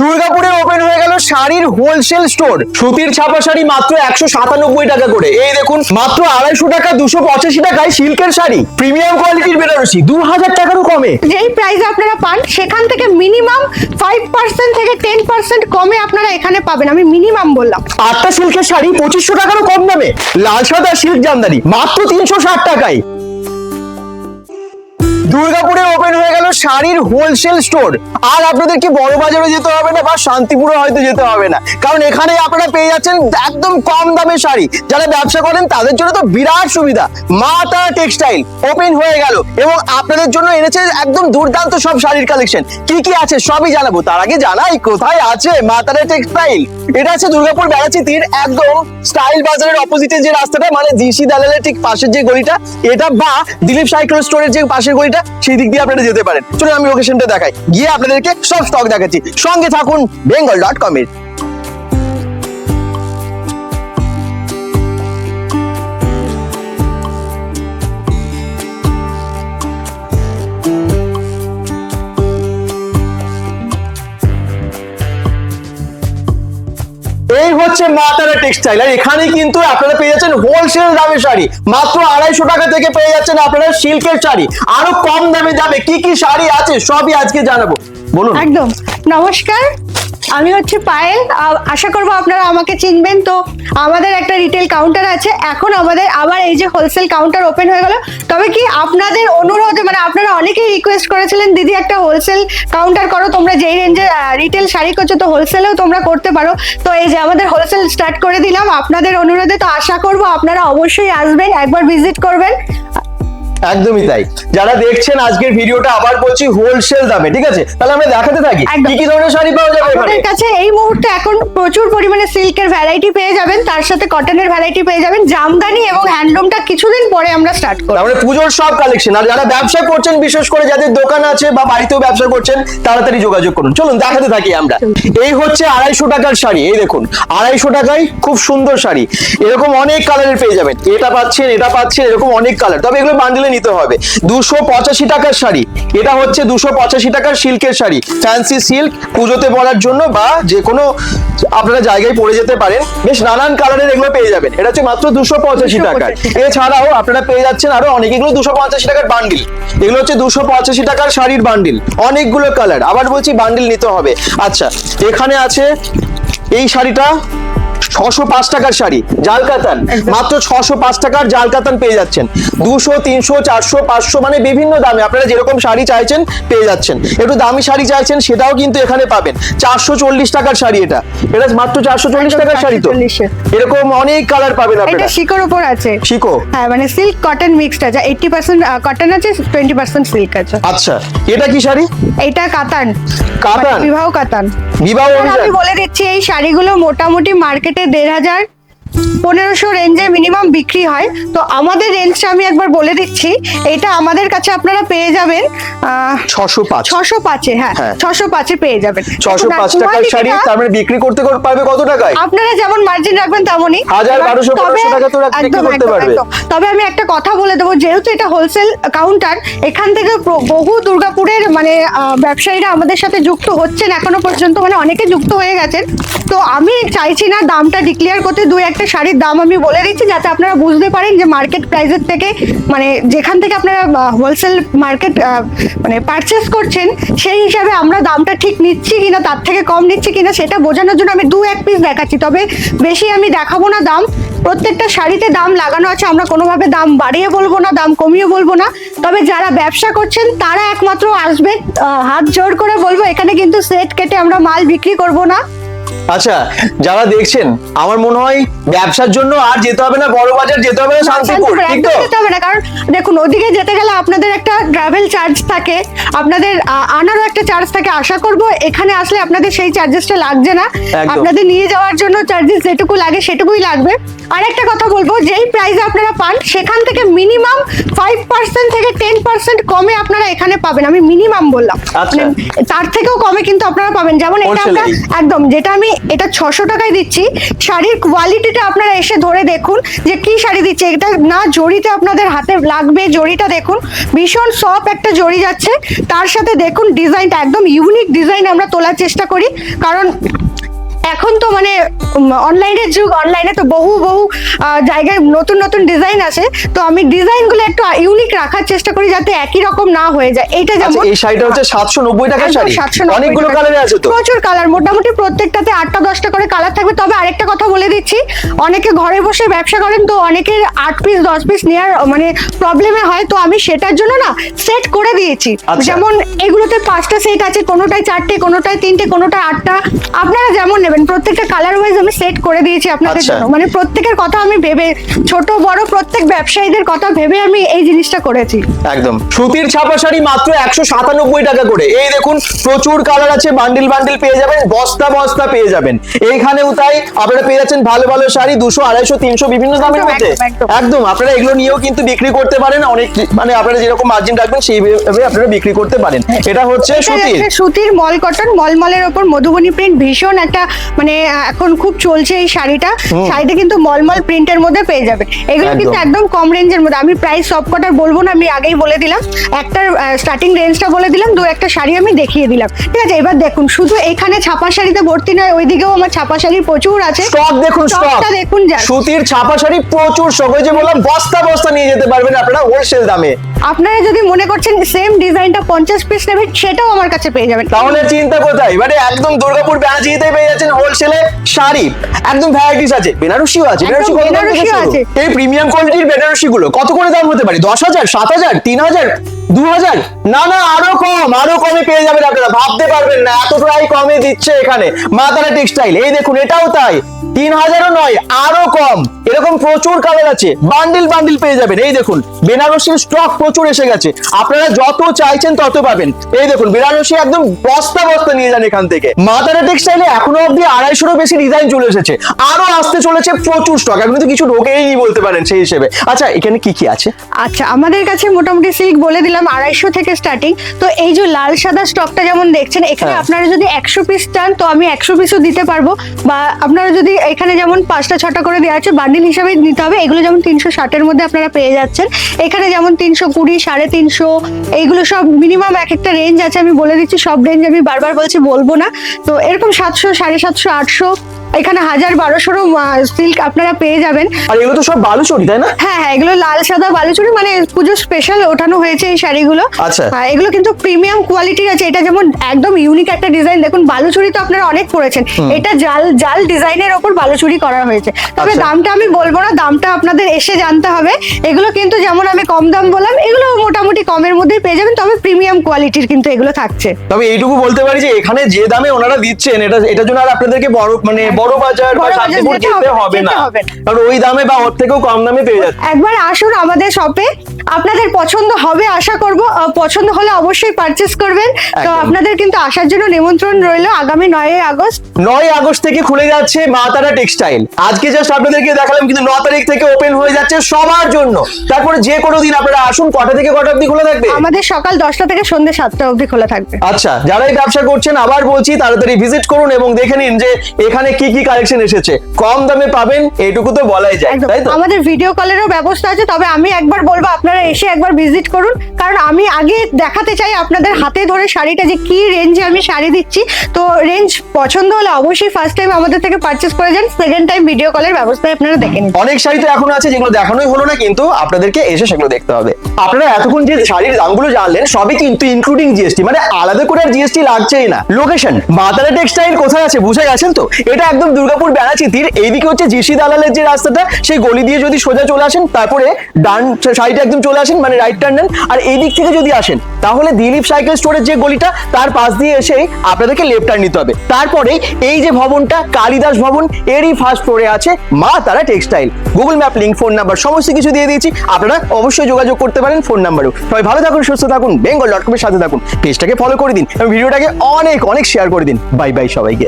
দুর্গাপুরে ওপেন হয়ে গেল শাড়ির হোলসেল স্টোর সুতির ছাপা শাড়ি মাত্র একশো সাতানব্বই টাকা করে। এই দেখুন মাত্র আড়াইশো টাকা দুশো পঁচাশি টাকায় সিল্কের শাড়ি। প্রিমিয়াম কোয়ালিটির বেনারসি দু হাজার টাকারও কমে। যেই প্রাইস আপনারা পান সেখান থেকে মিনিমাম ফাইভ পার্সেন্ট থেকে টেন পার্সেন্ট কমে আপনারা এখানে পাবেন। আমি মিনিমাম বললাম। আটটা সিল্কের শাড়ি পঁচিশশো টাকারও কম দামে। লাল সাদা সিল্ক জামদানি মাত্র তিনশো ষাট টাকায়। দুর্গাপুরে ওপেন হয়ে গেল শাড়ির হোলসেল স্টোর আর আপনাদেরকে বড় বাজারে যেতে হবে না বা শান্তিপুরে হয়তো যেতে হবে না? কারণ এখানে আপনারা পেয়ে যাচ্ছেন একদম কম দামে শাড়ি। যারা ব্যবসা করেন, তাদের জন্য তো বিরাট সুবিধা। মা তারা টেক্সটাইল ওপেন হয়ে গেল এবং আপনাদের জন্য এনেছে একদম দুর্দান্ত সব শাড়ির কালেকশন কি কি আছে সবই জানাব। তার আগে জানাই কোথায় আছে মা তারা টেক্সটাইল এটা আছে দুর্গাপুর বেড়াচি তীর একদম স্টাইল বাজারের অপোজিটে যে রাস্তাটা মানে জিসি দালালের ঠিক পাশের যে গলিটা, এটা বা দিলীপ সাইকেল স্টোরের যে পাশের গলিটা সেই দিক দিয়ে আপনারা যেতে পারেন। চলুন, আমি লোকেশনটা দেখাই। গিয়ে আপনাদেরকে সব স্টক দেখাচ্ছি। সঙ্গে থাকুন বেঙ্গল ডট কমের হচ্ছে টেক্সটাইল আর এখানে কিন্তু আপনারা পেয়ে যাচ্ছেন হোলসেল দামে শাড়ি। মাত্র আড়াইশো টাকা থেকে পেয়ে যাচ্ছেন আপনারা সিল্কের শাড়ি। আরও কম দামে যাবে কি কি শাড়ি আছে, সবই আজকে জানাব। বলুন। একদম। নমস্কার। আমি হচ্ছে পায়েল আশা করব আপনারা আমাকে চিনবেন। তো আমাদের একটা রিটেল কাউন্টার আছে, এখন আমাদের আবার এই যে হোলসেল কাউন্টার ওপেন হয়ে গেল। তবে কি আপনাদের অনুরোধে মানে আপনারা অনেকেই রিকোয়েস্ট করেছিলেন, দিদি, একটা হোলসেল কাউন্টার করো, তোমরা যেই রেঞ্জে রিটেল শাড়ি করছ, তো হোলসেলেও তোমরা করতে পারো। তো এই যে আমাদের হোলসেল স্টার্ট করে দিলাম, আপনাদের অনুরোধে, তো আশা করব আপনারা অবশ্যই আসবেন, একবার ভিজিট করবেন। একদমই তাই। যারা দেখছেন আজকের ভিডিওটা আবার বলছি হোলসেল দামে ঠিক আছে? তাহলে আমরা দেখাতে থাকি কি কি ধরনের শাড়ি পাওয়া যাবে আমাদের কাছে এই মুহূর্তে এখন প্রচুর পরিমাণে সিল্কের ভ্যারাইটি পেয়ে যাবেন তার সাথে কটনের ভ্যারাইটি পেয়ে যাবেন জামদানি এবং হ্যান্ডলুমটা কিছুদিন পরে আমরা স্টার্ট করব। তারপরে পুজোর সব কালেকশন আর যারা ব্যবসা করছেন বিশেষ করে যাদের দোকান আছে বা বাড়িতেও ব্যবসা করছেন তাড়াতাড়ি যোগাযোগ করুন। চলুন দেখাতে থাকি আমরা। এই হচ্ছে আড়াইশো টাকার শাড়ি এই দেখুন আড়াইশো টাকায় খুব সুন্দর শাড়ি। এরকম অনেক কালারের পেয়ে যাবেন। এটা পাচ্ছেন এটা পাচ্ছেন এরকম অনেক কালার তবে এগুলো বান্ডিলে নিতে হবে। দুশো পঁচাশি টাকার শাড়ি। এটা হচ্ছে দুশো পঁচাশি টাকার সিল্কের শাড়ি। ফ্যান্সি সিল্ক পুজোতে পরার জন্য বা যে কোনো আপনারা জায়গায় পরে যেতে পারেন। বেশ নানান কালারের এগুলো পেয়ে যাবেন। এটা হচ্ছে মাত্র দুশো পঁচাশি টাকার। এছাড়াও আপনারা পেয়ে যাচ্ছেন আরও অনেক এগুলো দুশো পঁচাশি টাকার বান্ডিল এগুলো হচ্ছে দুশো পঁচাশি টাকার শাড়ির বান্ডিল অনেকগুলো কালার আবার বলছি বান্ডিল নিতে হবে। আচ্ছা এখানে আছে এই শাড়িটা। ছশো পাঁচ টাকার শাড়ি জাল কাতান মাত্র ছশো পাঁচ টাকার জাল কাতান পেয়ে যাচ্ছেন। দুশো তিনশো চারশো পাঁচশো মানে বিভিন্ন দামে আপনারা যেরকম শাড়ি চাইছেন পেয়ে যাচ্ছেন। একটু দামি শাড়ি চাইছেন সেটাও কিন্তু এখানে পাবেন। চারশো চল্লিশ টাকার শাড়ি এটা। এটা মাত্র চারশো চল্লিশ টাকার শাড়ি তো। এরকম অনেক কালার পাবেন এটা আপনারা শিকোর উপর আছে। শিখো হ্যাঁ মানে সিল্ক কটন মিক্সড আছে। এইটটি পার্সেন্ট কটন আছে টোয়েন্টি পার্সেন্ট সিল্ক আছে। আচ্ছা এটা কি শাড়ি? এটা কাতান। কাতান? মানে বিবাহ কাতান। বিবাহ আমি বলে দিচ্ছি এই শাড়িগুলো মোটামুটি মার্কেটে দেড় হাজার পনেরোশো রেঞ্জে মিনিমাম বিক্রি হয়। তো আমাদের রেঞ্জটা আমি একবার বলে দিচ্ছি। এটা আমাদের কাছে আপনারা পেয়ে যাবেন ছশো পাঁচ। ছশো পাঁচে হ্যাঁ হ্যাঁ। ছশো পাঁচে পেয়ে যাবেন। ছশো পাঁচ টাকার শাড়ি তার মানে বিক্রি করতে পারবে কত টাকায়? আপনারা যেমন মার্জিন রাখবেন তেমনই। হাজার, বারোশো, পনেরোশো টাকা তো একদম। তবে আমি একটা কথা বলে দেবো যেহেতু এটা হোলসেল কাউন্টার এখান থেকে বহু দুর্গাপুরের মানে ব্যবসায়ীরা আমাদের সাথে যুক্ত হচ্ছেন এখনও পর্যন্ত। মানে অনেকে যুক্ত হয়ে গেছেন। তো আমি চাইছি না দামটা ডিক্লেয়ার করতে। দুই একটা শাড়ির দাম আমি বলে দিচ্ছি যাতে আপনারা বুঝতে পারেন যে মার্কেট প্রাইসের থেকে মানে যেখান থেকে আপনারা হোলসেল মার্কেট মানে পারচেস করছেন, সেই হিসাবে আমরা দামটা ঠিক নিচ্ছি কিনা, তার থেকে কম নিচ্ছি কিনা, সেটা বোঝানোর জন্য আমি দু এক পিস দেখাচ্ছি। তবে বেশি আমি দেখাবো না দাম। প্রত্যেকটা শাড়িতে দাম লাগানো আছে, আমরা কোনোভাবে দাম বাড়িয়ে বলব না, দাম কমিয়ে বলব না। তবে যারা ব্যবসা করছেন, তারা একমাত্র আসবে হাত জোর করে বলব, এখানে কিন্তু সেট কেটে আমরা মাল বিক্রি করব না। আচ্ছা যারা দেখছেন আমার মনে হয় ব্যবসার জন্য আর যেতে হবে না বড় বাজার যেতে হবে না শান্তিপুর শান্তিপুর ঠিক একদম তো যেতে হবে না কারণ দেখুন ওদিকে যেতে গেলে আপনাদের একটা ট্রাভেল চার্জ থাকে আপনাদের আনার আনারও একটা চার্জ থাকে আশা করব এখানে আসলে আপনাদের সেই চার্জেসটা লাগছে না। আপনাদের নিয়ে যাওয়ার জন্য চার্জেস যেটুকু লাগে সেটুকুই লাগবে। আর একটা কথা বলব যেই প্রাইসে আপনারা পান সেখান থেকে মিনিমাম ফাইভ পার্সেন্ট থেকে টেন পার্সেন্ট কমে আপনারা এখানে পাবেন। আমি মিনিমাম বললাম। আচ্ছা। মানে তার থেকেও কমে কিন্তু আপনারা পাবেন। যেমন এটা আমরা একদম যেটা আমি এটা ছশো টাকায় দিচ্ছি। শাড়ির কোয়ালিটিটা আপনারা এসে ধরে দেখুন যে কি শাড়ি দিচ্ছে। এটা না জড়িতে আপনাদের হাতে লাগবে। জড়িটা দেখুন ভীষণ সফট একটা জড়ি যাচ্ছে। তার সাথে দেখুন ডিজাইনটা একদম ইউনিক ডিজাইন আমরা তোলার চেষ্টা করি। কারণ এখন তো মানে অনলাইনের যুগ অনলাইনে তো বহু বহু জায়গায় নতুন নতুন ডিজাইন আসে। তো আমি ডিজাইনগুলো একটু ইউনিক রাখার চেষ্টা করি যাতে একই রকম না হয়ে যায়। এটা আচ্ছা যেমন এই শাড়িটা হচ্ছে সাতশো নব্বই টাকার শাড়ি। অনেকগুলো কালারে আছে তো? প্রচুর কালার মোটামুটি প্রত্যেকটাতে আটটা দশটা করে কালার থাকবে। তবে আরেকটা কথা বলে দিচ্ছি অনেকে ঘরে বসে ব্যবসা করেন তো অনেকের আট পিস দশ পিস নেওয়ার মানে প্রবলেমে হয়। তো আমি সেটার জন্য না সেট করে দিয়েছি। আচ্ছা। যেমন এগুলোতে পাঁচটা সেট আছে কোনোটায় চারটে কোনোটায় তিনটে কোনোটায় আটটা। আপনারা যেমন নেবেন প্রত্যেকটা কালার ওয়াইজ আমি সেট করে দিয়েছি আপনাদের আচ্ছা। জন্য। মানে প্রত্যেকের কথা আমি ভেবে ছোট বড় প্রত্যেক ব্যবসায়ীদের কথা ভেবে আমি এই জিনিসটা করেছি। একদম। সুতির ছাপা শাড়ি মাত্র একশো সাতানব্বই টাকা করে। এই দেখুন প্রচুর কালার আছে বান্ডিল বান্ডিল পেয়ে যাবেন বস্তা বস্তা পেয়ে যাবেন। এইখানেও তাই আপনারা পেয়ে যাচ্ছেন ভালো ভালো শাড়ি দুশো আড়াইশো তিনশো বিভিন্ন দামের মধ্যে। একদম, আপনারা এগুলো নিয়েও কিন্তু বিক্রি করতে পারেন অনেক মানে আপনারা যেরকম মার্জিন রাখবেন সেইভাবে আপনারা বিক্রি করতে পারেন। এটা হচ্ছে সুতির। সুতির মল কটন মলমলের ওপর মধুবনী প্রিন্ট ভীষণ একটা মানে এখন খুব চলছে এই শাড়িটা। শাড়িতে কিন্তু মলমল প্রিন্টের মধ্যে পেয়ে যাবে। এগুলো কিন্তু একদম। কম রেঞ্জের মধ্যে। আমি প্রাইস সব কটার বলব না আমি আগেই বলে দিলাম। একটার স্টার্টিং রেঞ্জটা বলে দিলাম দু একটা শাড়ি আমি দেখিয়ে দিলাম। ঠিক আছে এবার দেখুন শুধু এখানে ছাপা শাড়িতে ভর্তি নয় ওইদিকেও আমার ছাপা শাড়ি প্রচুর আছে। স্টক দেখুন স্টক স্টকটা দেখুন যা সুতির ছাপা শাড়ি প্রচুর যে বললাম বস্তা বস্তা নিয়ে যেতে পারবেন আপনারা হোলসেল দামে। আপনারা যদি মনে করছেন সেম ডিজাইনটা পঞ্চাশ পিস নেবেন সেটাও আমার কাছে পেয়ে যাবেন। তাহলে চিন্তা কোথায়? মানে একদম দুর্গাপুর ব্যানার্জিতে পেয়ে যাচ্ছেন হোলসেলে শাড়ি একদম ভ্যারাইটিস আছে বেনারসিও আছে বেনারসি কত বেনারসিও আছে। এই প্রিমিয়াম কোয়ালিটির বেনারসি গুলো কত করে দাম হতে পারে? দশ হাজার সাত হাজার তিন হাজার দু হাজার? না না আরও কম আরও কমে পেয়ে যাবেন আপনারা। ভাবতে পারবেন না এত প্রায় কমে দিচ্ছে এখানে। মাতারা টেক্সটাইল এই দেখুন এটাও তাই। তিন হাজারও নয় আরও কম। এরকম প্রচুর কালার আছে। বান্ডিল বান্ডিল পেয়ে যাবেন। এই দেখুন বেনারসির স্টক প্রচুর এসে গেছে। আপনারা যত চাইছেন তত পাবেন। এই দেখুন বেনারসি একদম বস্তা বস্তা নিয়ে যান এখান থেকে। মাতারা টেক্সটাইলে এখনও অব্দি আড়াইশোরও বেশি ডিজাইন চলে এসেছে। আরও আসতে চলেছে প্রচুর স্টক এখন তো কিছু ঢোকেই বলতে পারেন সেই হিসেবে। আচ্ছা এখানে কি কি আছে? আচ্ছা আমাদের কাছে মোটামুটি সিল্ক বলে দিলাম আড়াইশো থেকে স্টার্টিং তো এই যে লাল সাদা স্টকটা যেমন দেখছেন এখানে হ্যাঁ। আপনারা যদি একশো পিস চান তো আমি একশো পিসও দিতে পারব। বা আপনারা যদি এখানে যেমন পাঁচটা, ছটা করে দেওয়া আছে বান্ডিল হিসাবে নিতে হবে। এগুলো যেমন তিনশো ষাটের মধ্যে আপনারা পেয়ে যাচ্ছেন। এখানে যেমন তিনশো কুড়ি, সাড়ে তিনশো, এইগুলো সব মিনিমাম এক একটা রেঞ্জ আছে, আমি বলে দিচ্ছি। সব রেঞ্জ আমি বারবার বলছি, বলব না। তো এরকম সাতশো, সাড়ে সাতশো, আটশো এখানে হাজার বারোশোরও সিল্ক আপনারা পেয়ে যাবেন। আর এগুলো তো সব বালুচরি তাই না? হ্যাঁ হ্যাঁ এগুলো লাল সাদা বালুচুরি মানে পুজো স্পেশাল ওঠানো হয়েছে এই শাড়িগুলো। আচ্ছা। এগুলো কিন্তু প্রিমিয়াম কোয়ালিটির আছে। এটা যেমন একদম ইউনিক একটা ডিজাইন দেখুন বালুচুরি তো আপনারা অনেক পড়েছেন এটা জাল জাল ডিজাইনের ওপর বালুচুরি করা হয়েছে। তবে আচ্ছা। দামটা আমি বলব না দামটা আপনাদের এসে জানতে হবে। এগুলো কিন্তু যেমন আমি কম দাম বললাম এগুলো মোটামুটি কমের মধ্যেই পেয়ে যাবেন তবে প্রিমিয়াম কোয়ালিটির কিন্তু এগুলো থাকছে। তবে এইটুকু বলতে পারি যে এখানে যে দামে ওনারা দিচ্ছেন এটা এটার জন্য আর আপনাদেরকে বড় মানে বড় বাজার বা বড় বাজার শান্তিপুর যেতে হবে- না। কারণ ওই দামে বা ওর থেকেও কম দামে পেয়ে যাচ্ছে। একবার আসুন আমাদের শপে আপনাদের পছন্দ হবে আশা করব। পছন্দ হলে অবশ্যই পারচেস করবেন। তো আপনাদের কিন্তু আসার জন্য নিমন্ত্রণ রইল আগামী নয় আগস্ট। নয় আগস্ট থেকে খুলে যাচ্ছে মা তারা টেক্সটাইল আজকে জাস্ট আপনাদেরকে দেখালাম কিন্তু ন তারিখ থেকে ওপেন হয়ে যাচ্ছে সবার জন্য। তারপরে যে কোনো দিন আপনারা আসুন কটা থেকে কটা অব্দি খোলা থাকবে? আমাদের সকাল দশটা থেকে সন্ধ্যে সাতটা অবধি খোলা থাকবে। আচ্ছা যারাই ব্যবসা করছেন আবার বলছি তাড়াতাড়ি ভিজিট করুন এবং দেখে নিন যে এখানে কি কি কালেকশন এসেছে? কম দামে পাবেন এইটুকু তো বলাই যায় তাই তো? আমাদের ভিডিও কলেরও ব্যবস্থা আছে তবে আমি একবার বলব আপনারা এসে একবার ভিজিট করুন কারণ আমি আগে দেখাতে চাই আপনাদের হাতে ধরে শাড়িটা যে কি রেঞ্জে আমি শাড়ি দিচ্ছি। তো রেঞ্জ পছন্দ হলে অবশ্যই ফার্স্ট টাইম আমাদের থেকে পারচেস করে যান সেকেন্ড টাইম ভিডিও কলের ব্যবস্থায় আপনারা দেখেন অনেক শাড়ি তো এখনও আছে যেগুলো দেখানোই হলো না কিন্তু আপনাদেরকে এসে সেগুলো দেখতে হবে। আপনারা এতক্ষণ যে শাড়ির দামগুলো জানলেন সবই কিন্তু ইনক্লুডিং জিএসটি মানে আলাদা করে আর জিএসটি লাগছেই না। লোকেশন মাতারা টেক্সটাইল কোথায় আছে বুঝে গেছেন তো? এটা একদম দুর্গাপুর বেড়াচিতির এইদিকে হচ্ছে জিসি দালালের যে রাস্তাটা, সেই গলি দিয়ে যদি সোজা চলে আসেন, তারপরে ডান সাইডে একদম চলে আসেন মানে রাইট টার্ন নেন। আর এই দিক থেকে যদি আসেন, তাহলে দিলীপ সাইকেল স্টোরের যে গলিটা, তার পাশ দিয়ে এসে আপনাদেরকে লেফট টার্ন নিতে হবে। তারপরে এই যে ভবনটা, কালিদাস ভবন, এরই ফার্স্ট ফ্লোরে আছে Maa Tara textile Google map link phone number সমস্ত কিছু দিয়ে দিয়েছি। আপনারা অবশ্যই যোগাযোগ করতে পারেন ফোন নাম্বারও সবাই ভালো থাকুন, সুস্থ থাকুন বেঙ্গল ডট কমের সাথে থাকুন। পেজটাকে ফলো করে দিন এবং ভিডিওটাকে অনেক অনেক শেয়ার করে দিন। বাই বাই সবাইকে।